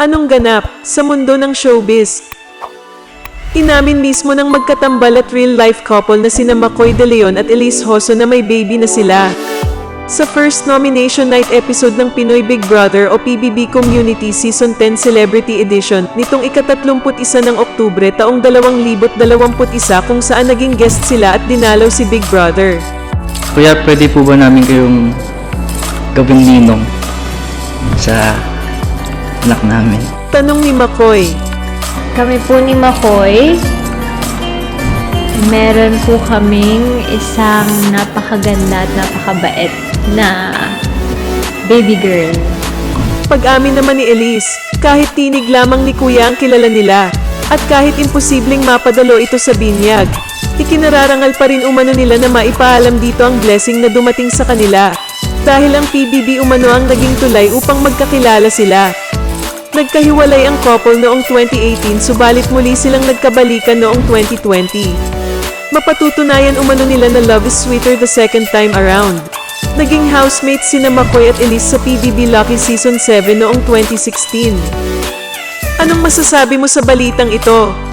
Anong ganap sa mundo ng showbiz? Inamin mismo ng magkatambal at real-life couple na sina McCoy De Leon at Elise Hoso na may baby na sila. Sa first nomination night episode ng Pinoy Big Brother o PBB Community Season 10 Celebrity Edition nitong ika-31 ng Oktubre taong 2021 kung saan naging guest sila at dinalaw si Big Brother. Kuya, pwede po ba namin kayong gawing ninong sa anak namin? Tanong ni McCoy, Kami po ni Makoy, meron po kaming isang napakaganda at napakabait na baby girl. Pag-amin naman ni Elise, kahit tinig lamang ni Kuya ang kilala nila, at kahit imposibleng mapadalo ito sa binyag, ikinararangal pa rin umano nila na maipaalam dito ang blessing na dumating sa kanila. Dahil ang PBB umano ang naging tulay upang magkakilala sila. Nagkahiwalay ang couple noong 2018 subalit muli silang nagkabalikan noong 2020. Mapatutunayan umano nila na love is sweeter the second time around. Naging housemates sina McCoy at Elise sa PBB Lucky Season 7 noong 2016. Anong masasabi mo sa balitang ito?